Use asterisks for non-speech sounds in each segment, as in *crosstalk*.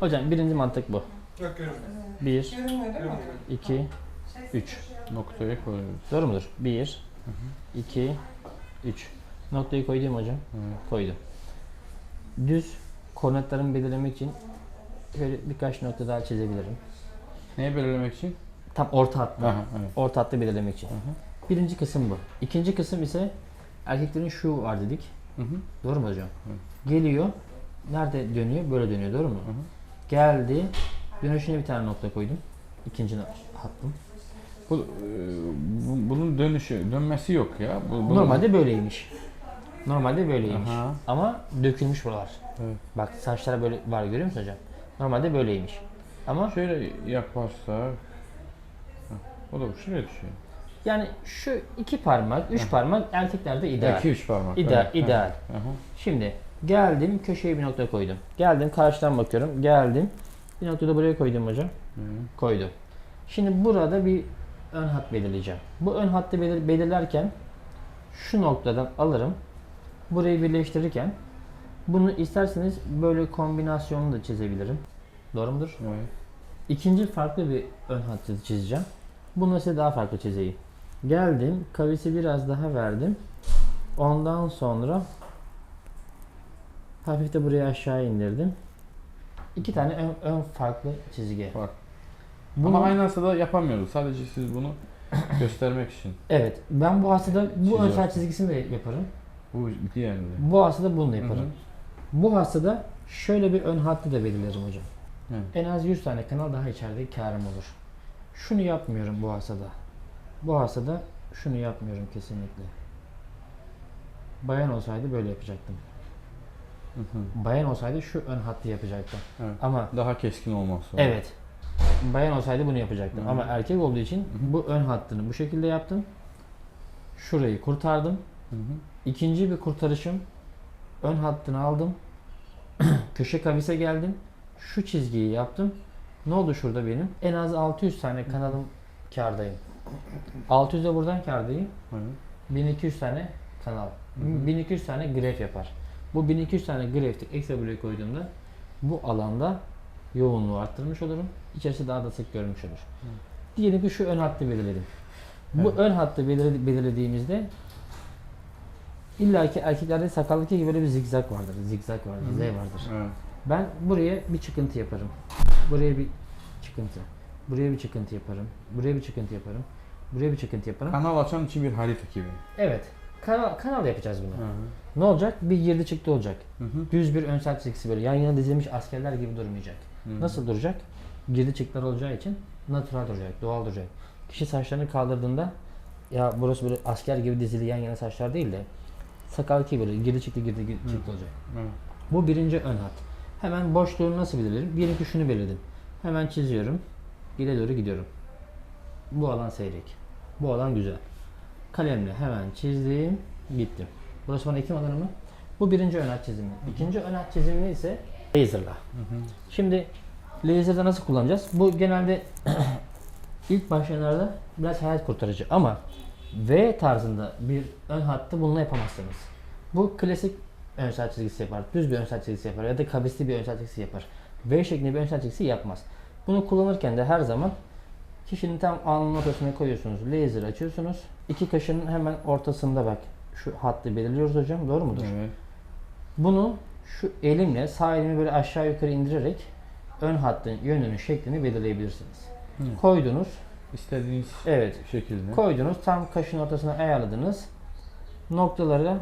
Hocam birinci mantık bu. Yok görünmüyor. 1, Görünmüyor değil mi? Görünmüyor. 2, 3. Noktayı koyuyoruz. Doğru mudur? 1, 2, 3. Noktayı koydum hocam. Koydum. Düz koordinatlarımı belirlemek için böyle birkaç nokta daha çizebilirim. Neyi belirlemek için? Tam orta hattı. Aha, evet. Orta hattı belirlemek için. Hı hı. Birinci kısım bu. İkinci kısım ise erkeklerin şu var dedik. Hı hı. Doğru mu hocam? Geliyor. Nerede dönüyor? Böyle dönüyor. Doğru mu? Geldi. Dönüşüne bir tane nokta koydum. İkinci hattım. Bu, e, bu- bunun dönüşü, dönmesi yok ya. Bu, bu- Normalde böyleymiş. Normalde böyleymiş. Aha. Ama dökülmüş buralar. Evet. Bak saçlar böyle var görüyor musun hocam? Normalde böyleymiş. Ama Şöyle yaparsak. Heh, O da şuraya düşüyor. yani şu iki parmak, üç parmak erkeklerde ideal. 2-3 parmak. İdeal, evet. ideal. Aha. Şimdi geldim köşeye bir nokta koydum. Geldim karşıdan bakıyorum. Geldim. Bir nokta da buraya koydum hocam. Hı. Koydum. Şimdi burada bir ön hat belirleyeceğim. Bu ön hattı belir- belirlerken şu noktadan alırım. Burayı birleştirirken bunu isterseniz böyle kombinasyonunu da çizebilirim. Doğru mudur? Evet. İkinci farklı bir ön hattı çizeceğim. Bunu size daha farklı çizeyim. Geldim, kavisi biraz daha verdim. Ondan sonra hafif de buraya aşağı indirdim. İki tane ön, ön farklı çizgi. Bak. Bunu, Ama aynı hastada yapamıyoruz. Sadece siz bunu *clears throat* göstermek için. Evet, ben bu hastada bu ön sağ çizgisini de yaparım. Bu diğerinde. Bu hastada bunu da yaparım. Hı hı. Bu hastada şöyle bir ön hattı da belirlerim hocam. Evet. En az 100 tane kanal daha içeride karım olur. Şunu yapmıyorum bu hasada. Bu hasada şunu yapmıyorum kesinlikle. Bayan olsaydı böyle yapacaktım. Hı hı. Bayan olsaydı şu ön hattı yapacaktım. Evet. Ama Daha keskin olması. lazım. evet. Bayan olsaydı bunu yapacaktım. Hı. Ama erkek olduğu için hı. bu ön hattını bu şekilde yaptım. Şurayı kurtardım. Hı hı. İkinci bir kurtarışım ön hattını aldım. *clears throat* Köşe kavise geldim. Şu çizgiyi yaptım. Ne oldu şurada benim? En az 600 tane kanalım kardayım. 600 de buradan kardayım. Evet. 1200 tane kanal. hı. 1200 tane gref yapar. Bu 1200 tane grefti ekstra buraya koyduğumda bu alanda yoğunluğu arttırmış olurum. İçerisi daha da sık görmüş olur. Diyelim ki şu ön hattı belirledim. Bu Evet. ön hattı belir- belirlediğimizde İlla ki erkeklerde sakaldaki gibi böyle bir zigzag vardır. Zigzag vardır, Z vardır. Evet. Ben buraya bir çıkıntı yaparım. Buraya bir çıkıntı. Buraya bir çıkıntı yaparım. Buraya bir çıkıntı yaparım. Buraya bir çıkıntı yaparım. Kanal açan için bir harita gibi. Evet. Kanal, kanal yapacağız bunu. Hı hı. Ne olacak? Bir girdi çıktı olacak. Hı hı. Düz bir ön sert çizgisi böyle yan yana dizilmiş askerler gibi durmayacak. Hı. Nasıl duracak? Girdi çıktılar olacağı için natural duracak, doğal duracak. Kişi saçlarını kaldırdığında ya burası böyle asker gibi dizili yan yana saçlar değil de sakal ki böyle girdi çıktı girdi, girdi çıktı olacak. Evet. Bu birinci ön hat. Hemen boşluğunu nasıl belirlerim? Diyelim ki şunu belirledim. Hemen çiziyorum. Gide doğru gidiyorum. Bu alan seyrek. Bu alan güzel. Kalemle hemen çizdim. Gittim. Burası bana ekim alanı mı? Bu birinci ön hat çizimi. İkinci ön hat çizimini ise laserla. Hı hı. Şimdi laser'da nasıl kullanacağız? Bu genelde *clears throat* ilk başlayanlarda biraz hayat kurtarıcı ama V tarzında bir ön hattı bununla yapamazsınız. Bu klasik ön sert çizgisi yapar. Düz bir ön sert çizgisi yapar ya da kavisli bir ön sert çizgisi yapar. V şeklinde bir ön sert çizgisi yapmaz. Bunu kullanırken de her zaman kişinin tam alnının ortasına koyuyorsunuz. Laser açıyorsunuz. İki kaşının hemen ortasında bak şu hattı belirliyoruz hocam. Doğru mudur? Evet. Bunu şu elimle sağ elimi böyle aşağı yukarı indirerek ön hattın yönünü, şeklini belirleyebilirsiniz. Hı. Koydunuz. İstediğiniz Evet. şekilde. Koydunuz. Tam kaşın ortasına ayarladınız. Noktaları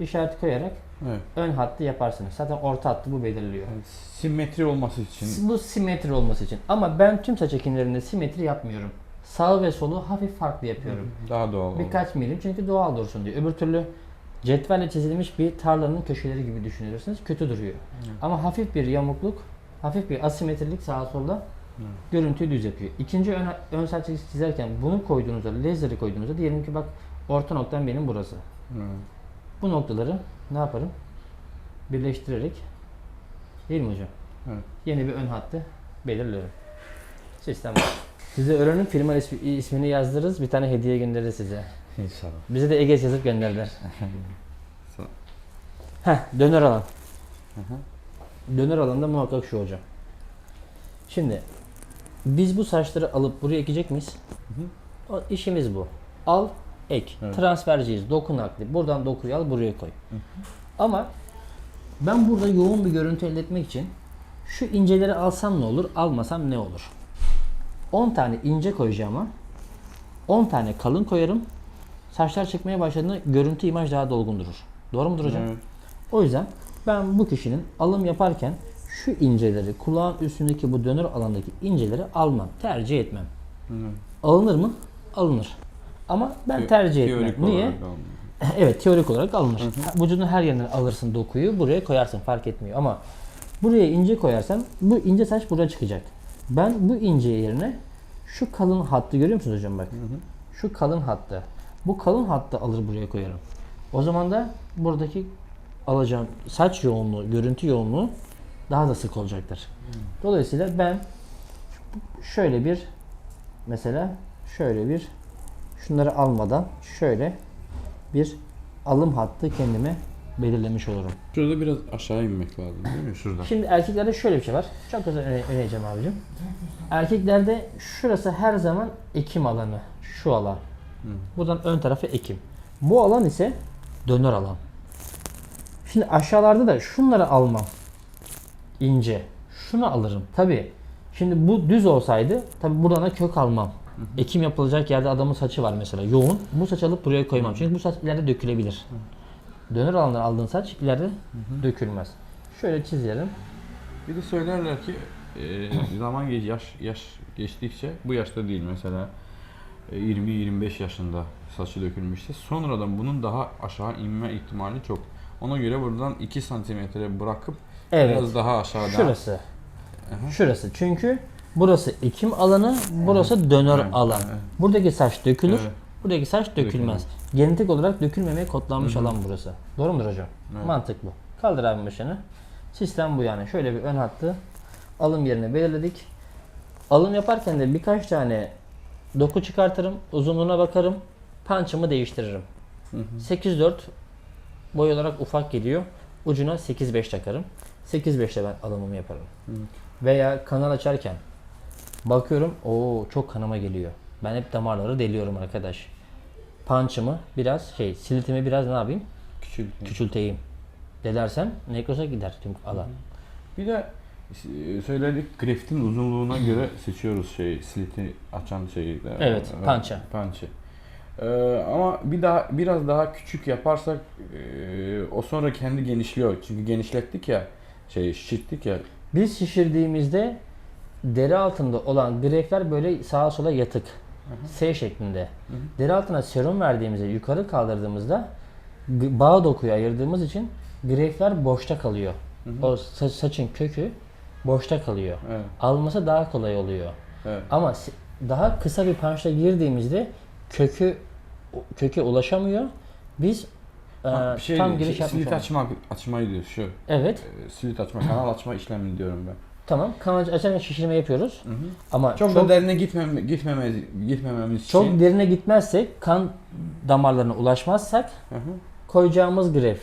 işaret koyarak Evet. ön hattı yaparsınız. Zaten orta hattı bu belirliyor. Yani simetri olması için. Bu simetri olması için. Ama ben tüm saç ekimlerinde simetri yapmıyorum. Sağ ve solu hafif farklı yapıyorum. Daha doğal olur. Birkaç milim çünkü doğal dursun diyor. Öbür türlü cetvelle çizilmiş bir tarlanın köşeleri gibi düşünürsünüz. Kötü duruyor. Ama hafif bir yamukluk, hafif bir asimetrilik sağa solda görüntüyü düz yapıyor. İkinci ön, ön saç çizgisi çizerken bunu koyduğunuzda, laseri koyduğunuzda diyelim ki bak orta noktam benim burası. Evet. Bu noktaları ne yaparım? Birleştirerek değil mi hocam? Evet. Yeni bir ön hattı belirlerim. Sistem bu. Size öğrenin firma ismi- ismini yazdırırız. Bir tane hediye göndeririz size. İnşallah. Bize de Ege's yazıp gönderdiler. *laughs* Heh, döner alan. Döner alanda muhakkak şu hocam. Şimdi biz bu saçları alıp buraya ekecek miyiz? O, işimiz bu. Al, ek. Evet. Transferciyiz. Doku nakli. Buradan dokuyu al, buraya koy. Ama ben burada yoğun bir görüntü elde etmek için şu inceleri alsam ne olur, almasam ne olur? 10 tane ince koyacağıma 10 tane kalın koyarım. Saçlar çıkmaya başladığında görüntü imaj daha dolgun durur. Doğru mudur hocam? Evet. O yüzden ben bu kişinin alım yaparken şu inceleri, kulağın üstündeki bu dönür alandaki inceleri almam, tercih etmem. Evet. Alınır mı? Alınır. Ama ben Te- tercih etmem. Niye? *laughs* evet, teorik olarak alınır. Vücudun her yerinden alırsın dokuyu, buraya koyarsın fark etmiyor. Ama buraya ince koyarsan bu ince saç buraya çıkacak. Ben bu ince yerine şu kalın hattı görüyor musunuz hocam bak? Şu kalın hattı. Bu kalın hattı alır buraya koyarım. O zaman da buradaki alacağım saç yoğunluğu, görüntü yoğunluğu daha da sık olacaktır. Dolayısıyla ben şöyle bir mesela şöyle bir şunları almadan şöyle bir alım hattı kendime belirlemiş olurum. Şurada biraz aşağı inmek lazım değil mi? Şurada. Şimdi erkeklerde şöyle bir şey var. Çok güzel öne- önereceğim abicim. Erkeklerde şurası her zaman ekim alanı. Şu alan. Buradan ön tarafı ekim. Bu alan ise dönör alan. Şimdi aşağılarda da şunları almam. İnce. Şunu alırım. Tabi. Şimdi bu düz olsaydı tabi buradan da kök almam. Ekim yapılacak yerde adamın saçı var mesela yoğun. Bu saç alıp buraya koymam. Çünkü bu saç ileride dökülebilir. Dönür alandan aldığın saç ileride dökülmez. Şöyle çizelim. Bir de söylerler ki e, *clears throat* zaman geç, yaş yaş geçtikçe bu yaşta değil mesela e, 20-25 yaşında saçı dökülmüşse sonradan bunun daha aşağı inme ihtimali çok. Ona göre buradan 2 santimetre bırakıp Evet. biraz daha aşağıda. Şurası. Aha. Şurası. Çünkü burası ekim alanı, burası dönör Evet, alan. evet. Buradaki saç dökülür, Evet. Buradaki saç dökülmez. Genetik olarak dökülmemeye kodlanmış alan burası. Doğru mudur hocam? Evet. Mantık bu. Kaldır abi başını. Sistem bu yani. Şöyle bir ön hattı alım yerini belirledik. Alım yaparken de birkaç tane doku çıkartırım, uzunluğuna bakarım, punch'ımı değiştiririm. 8-4 boy olarak ufak geliyor. Ucuna 8-5 takarım. 8-5'te ben alımımı yaparım. Veya kanal açarken bakıyorum o çok kanama geliyor. Ben hep damarları deliyorum arkadaş. Punch'ımı biraz şey silitimi biraz ne yapayım? Küçük. Küçülteyim. Delersem nekroza gider tüm alan. Bir de e, söyledik graftin uzunluğuna göre *laughs* seçiyoruz şey sliti açan şeyi. Evet, pança. Pança. Ee, ama bir daha biraz daha küçük yaparsak e, o sonra kendi genişliyor. Çünkü genişlettik ya şey şişirttik ya. Biz şişirdiğimizde deri altında olan grefler böyle sağa sola yatık. S şeklinde. Deri altına serum verdiğimizde yukarı kaldırdığımızda bağ dokuyu ayırdığımız için grefler boşta kalıyor. O sa- saçın kökü boşta kalıyor. Evet, Alması daha kolay oluyor. evet. Ama daha kısa bir punchla girdiğimizde kökü köke ulaşamıyor. Biz e, Ha, bir şey, tam giriş şey, yapmış açma açmayı diyor şu. Evet. E, Slit açma, kanal açma işlemini diyorum ben. Tamam. Kanal açarken şişirme yapıyoruz. Hı hı. Ama Çok, çok da derine gitmeme, gitmemez, gitmememiz çok için. derine gitmezsek kan damarlarına ulaşmazsak Hı hı. koyacağımız gref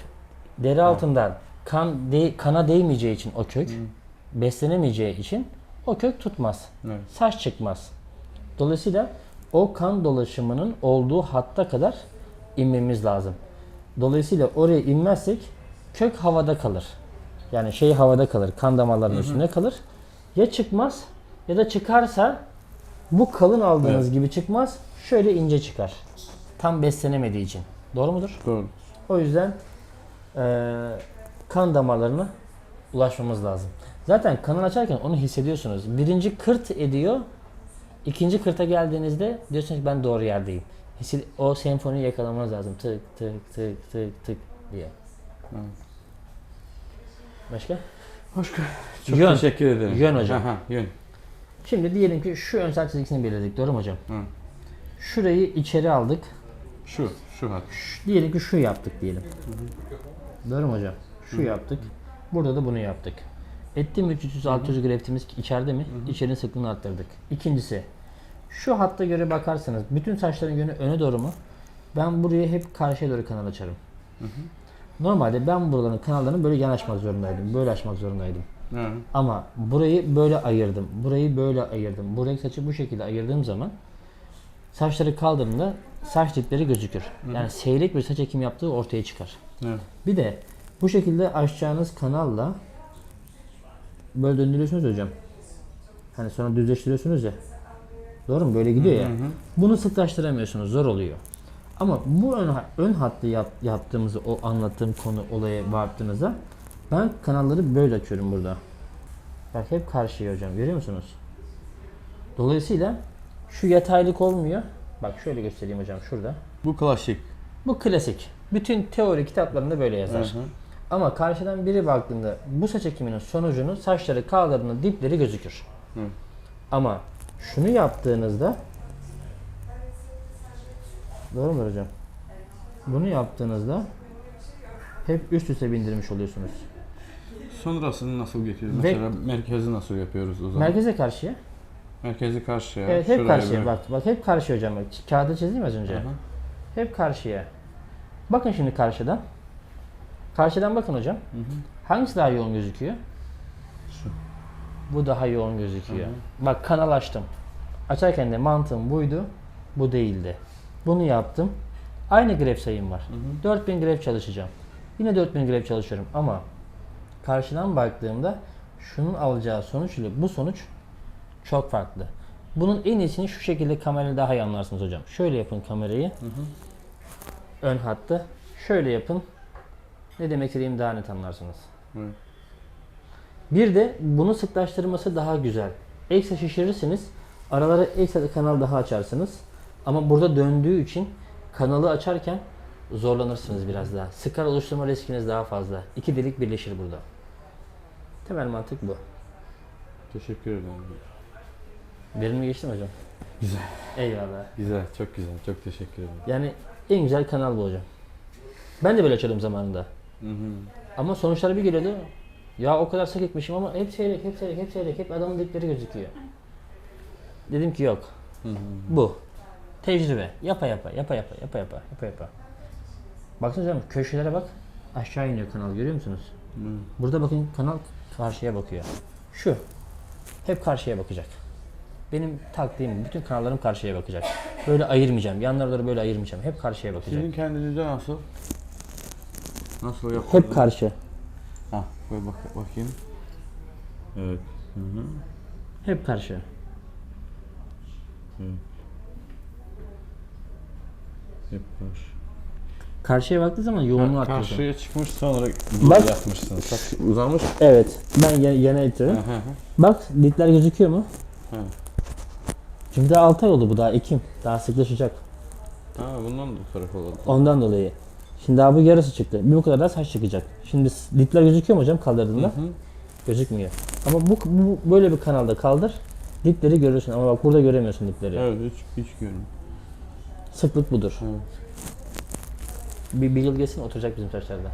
deri altından kan de- kana değmeyeceği için o kök beslenemeyeceği için o kök tutmaz. Evet. Saç çıkmaz. Dolayısıyla o kan dolaşımının olduğu hatta kadar inmemiz lazım. Dolayısıyla oraya inmezsek kök havada kalır. Yani şey havada kalır, kan damarlarının üstünde kalır. Ya çıkmaz ya da çıkarsa bu kalın aldığınız gibi çıkmaz. Şöyle ince çıkar. Tam beslenemediği için. Doğru mudur? Doğru. O yüzden eee, kan damarlarına ulaşmamız lazım. Zaten kanal açarken onu hissediyorsunuz. Birinci kırt ediyor. ikinci kırta geldiğinizde diyorsunuz ki ben doğru yerdeyim. O senfoniyi yakalamanız lazım. Tık tık tık tık tık diye. Evet. Başka? Başka. Çok Yön. teşekkür ederim. Yön hocam. Aha, yön. Şimdi diyelim ki şu ön saç çizgisini belirledik. Doğru mu hocam? Hı. Şurayı içeri aldık. Şu, şu hat. Şu- diyelim ki şu yaptık diyelim. Doğru mu hocam? Şu yaptık. Burada da bunu yaptık. Etti mi 300-600 graftimiz içeride mi? İçerinin sıklığını arttırdık. İkincisi, şu hatta göre bakarsanız bütün saçların yönü öne doğru mu? Ben buraya hep karşıya doğru kanal açarım. Normalde ben buraların kanallarını böyle yan açmak zorundaydım. Böyle açmak zorundaydım. Hı. Ama burayı böyle ayırdım. Burayı böyle ayırdım. Buradaki saçı bu şekilde ayırdığım zaman saçları kaldırdığımda saç dipleri gözükür. Yani seyrek bir saç ekimi yaptığı ortaya çıkar. Evet. Bir de bu şekilde açacağınız kanalla böyle döndürüyorsunuz hocam. Hani sonra düzleştiriyorsunuz ya. Doğru mu? Böyle gidiyor ya. Hı hı. Bunu sıklaştıramıyorsunuz. Zor oluyor. Ama bu ön, ön hattı yap, yaptığımızı, o anlattığım konu olaya baktığınızda ben kanalları böyle açıyorum burada. Bak hep karşıya hocam. Görüyor musunuz? Dolayısıyla şu yataylık olmuyor. Bak şöyle göstereyim hocam şurada. Bu klasik. Bu klasik. Bütün teori kitaplarında böyle yazar. Hı hı. Ama karşıdan biri baktığında bu saç ekiminin sonucunu saçları kaldırdığında dipleri gözükür. Hı. Ama şunu yaptığınızda Doğru mu hocam? Bunu yaptığınızda hep üst üste bindirmiş oluyorsunuz. Sonrasını nasıl getiriyoruz? Ve- Mesela merkezi nasıl yapıyoruz o zaman? Merkeze karşıya. Merkezi karşıya. Evet hep şuraya karşıya böyle. bak. Bak hep karşıya hocam bak. Kağıda çizdim az önce. Hı. Hep karşıya. Bakın şimdi karşıdan. Karşıdan bakın hocam. Hı hı. Hangisi daha yoğun gözüküyor? Şu. Bu daha yoğun gözüküyor. Bak kanal açtım. Açarken de mantığım buydu. Bu değildi. Bunu yaptım. Aynı gref sayım var. hı. 4000 gref çalışacağım. Yine 4000 gref çalışıyorum ama karşıdan baktığımda şunun alacağı sonuç ile bu sonuç çok farklı. Bunun en iyisini şu şekilde kamerayla daha iyi anlarsınız hocam. Şöyle yapın kamerayı. Hı hı. Ön hattı. Şöyle yapın. Ne demek istediğimi daha net anlarsınız. Evet. Bir de bunu sıklaştırması daha güzel. Ekstra şişirirsiniz. Aralara ekstra kanal daha açarsınız. Ama burada döndüğü için kanalı açarken zorlanırsınız biraz daha. Sıkar oluşturma riskiniz daha fazla. İki delik birleşir burada. Temel mantık bu. Teşekkür ederim. Verimli geçti mi hocam? Güzel. Eyvallah. Güzel, çok güzel. Çok teşekkür ederim. Yani en güzel kanal bu hocam. Ben de böyle açıyordum zamanında. Hı hı. Ama sonuçları bir geliyordu. Ya o kadar sık etmişim ama hep seyrek, hep seyrek, hep seyrek, hep adamın dipleri gözüküyor. Dedim ki yok. Hı hı. Bu. Tecrübe. Yapa yapa, yapa yapa, yapa yapa, yapa yapa. Baksana hocam köşelere bak. Aşağı iniyor kanal görüyor musunuz? Hı. Burada bakın kanal karşıya bakıyor. Şu. Hep karşıya bakacak. Benim taktiğim bütün kanallarım karşıya bakacak. Böyle ayırmayacağım. Yanlarları böyle ayırmayacağım. Hep karşıya bakacak. Sizin kendinizde nasıl? Nasıl yapıyorsunuz? Hep karşı. Ha, böyle bak bakayım. Evet. Hı hı. Hep karşı. Hep karşı. Karşıya baktığı zaman yoğunluğu Ha, artıyorsun. karşıya çıkmış sonra Bak. böyle yapmışsın. Saç uzamış. Evet. Ben yana, yana Hı ittiriyorum. hı hı. Bak dipler gözüküyor mu? Hı. Çünkü daha 6 ay oldu bu daha Ekim. Daha sıklaşacak. Ha, bundan da tarafa oldu. Ondan dolayı. Şimdi daha bu yarısı çıktı. Bir bu kadar daha saç çıkacak. Şimdi s- dipler gözüküyor mu hocam kaldırdığında? Hı hı. Gözükmüyor. Ama bu, bu böyle bir kanalda kaldır. Dipleri görürsün ama bak burada göremiyorsun dipleri. Evet, hiç, hiç görmüyorum. Sıklık budur. Evet. Bir, bir yıl geçsin oturacak bizim saçlarda.